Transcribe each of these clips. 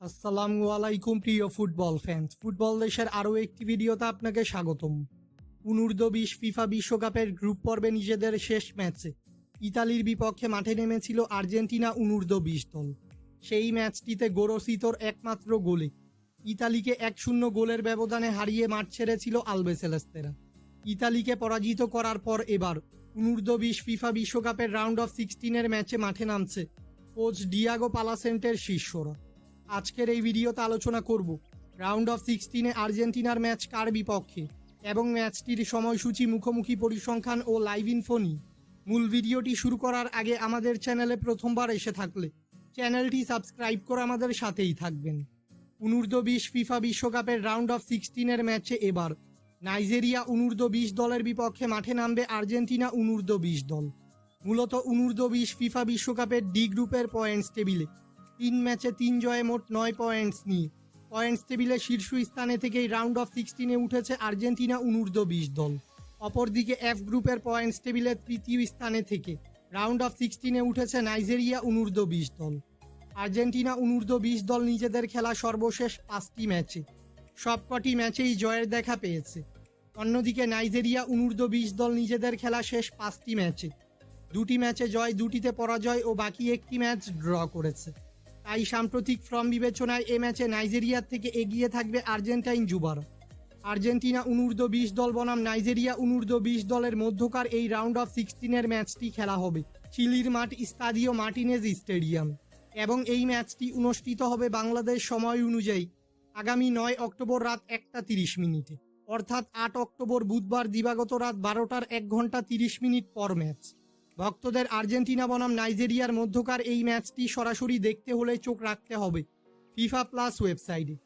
আসসালামু আলাইকুম, প্রিয় ফুটবল ফ্যান্স ফুটবল দেশের আরও একটি ভিডিওতে আপনাকে স্বাগতম। অনূর্ধ্ব বিশ ফিফা বিশ্বকাপের গ্রুপ পর্বে নিজেদের শেষ ম্যাচে। ইতালির বিপক্ষে মাঠে নেমেছিল আর্জেন্টিনা অনূর্ধ্ব বিশ দল। সেই ম্যাচটিতে গোরসিতর একমাত্র গোলে। ইতালিকে এক শূন্য গোলের ব্যবধানে হারিয়ে মাঠ ছেড়েছিল আলবেসেলেস্তেরা ইতালিকে পরাজিত করার পর এবার অনূর্ধ্ব বিশ ফিফা বিশ্বকাপের রাউন্ড অফ সিক্সটিনের ম্যাচে মাঠে নামছে কোচ ডিয়াগো পালাসেন্টের শিষ্যরা। আজকের এই ভিডিওতে আলোচনা করব রাউন্ড অফ সিক্সটিনে আর্জেন্টিনার ম্যাচ কার বিপক্ষে এবং ম্যাচটির সময়সূচি, মুখোমুখি পরিসংখ্যান ও লাইভ ইনফো নিয়ে। মূল ভিডিওটি শুরু করার আগে আমাদের চ্যানেলে প্রথমবার এসে থাকলে চ্যানেলটি সাবস্ক্রাইব করে আমাদের সাথেই থাকবেন। অনূর্ধ্ব বিশ ফিফা বিশ্বকাপের রাউন্ড অফ সিক্সটিনের ম্যাচে এবার নাইজেরিয়া অনূর্ধ্ব বিশ দলের বিপক্ষে মাঠে নামবে আর্জেন্টিনা অনূর্ধ্ব বিশ দল। মূলত অনূর্ধ্ব বিশ ফিফা বিশ্বকাপের ডি গ্রুপের পয়েন্টস টেবিলে তিন ম্যাচে তিন জয়ে মোট নয় পয়েন্টস নিয়ে। পয়েন্টস টেবিলে শীর্ষ স্থানে থেকেই রাউন্ড অফ সিক্সটিনে উঠেছে আর্জেন্টিনা অনূর্ধ্ব বিশ দল। অপরদিকে এফ গ্রুপের পয়েন্টস টেবিলে তৃতীয় স্থানে থেকে রাউন্ড অফ সিক্সটিনে উঠেছে নাইজেরিয়া অনূর্ধ্ব বিশ দল। আর্জেন্টিনা অনূর্ধ্ব বিশ দল নিজেদের খেলা সর্বশেষ পাঁচটি ম্যাচে। সবকটি ম্যাচেই জয়ের দেখা পেয়েছে। অন্যদিকে নাইজেরিয়া অনূর্ধ্ব বিশ দল নিজেদের খেলা শেষ পাঁচটি ম্যাচে। দুটি ম্যাচে জয়, দুটিতে পরাজয় ও বাকি একটি ম্যাচ ড্র করেছে। তাই সাম্প্রতিক ফর্ম বিবেচনায় এ ম্যাচে নাইজেরিয়ার থেকে এগিয়ে থাকবে আর্জেন্টাইন যুবার আর্জেন্টিনা অনূর্ধ্ব বিশ দল বনাম নাইজেরিয়া অনূর্ধ্ব বিশ দলের মধ্যকার এই রাউন্ড অফ সিক্সটিনের ম্যাচটি খেলা হবে চিলির মাঠ স্তাদিও মার্টিনেজ স্টেডিয়াম এবং এই ম্যাচটি অনুষ্ঠিত হবে বাংলাদেশ সময় অনুযায়ী আগামী নয় অক্টোবর রাত একটা তিরিশ মিনিটে। অর্থাৎ আট অক্টোবর বুধবার দিবাগত রাত বারোটার এক ঘণ্টা তিরিশ মিনিট পর ম্যাচ। ভক্তদের আর্জেন্টিনা বনাম নাইজেরিয়ার মধ্যকার এই ম্যাচটি সরাসরি দেখতে হলে চোখ রাখতে হবে ফিফা প্লাস ওয়েবসাইটে।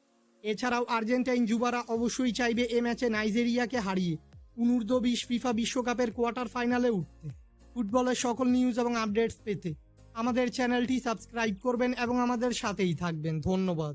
এছাড়াও আর্জেন্টাইন যুবারা অবশ্যই চাইবে এ ম্যাচে নাইজেরিয়াকে হারিয়ে অনূর্ধ্ব বিশ ফিফা বিশ্বকাপের কোয়ার্টার ফাইনালে উঠতে। ফুটবলের সকল নিউজ এবং আপডেটস পেতে আমাদের চ্যানেলটি সাবস্ক্রাইব করবেন এবং আমাদের সাথেই থাকবেন। ধন্যবাদ।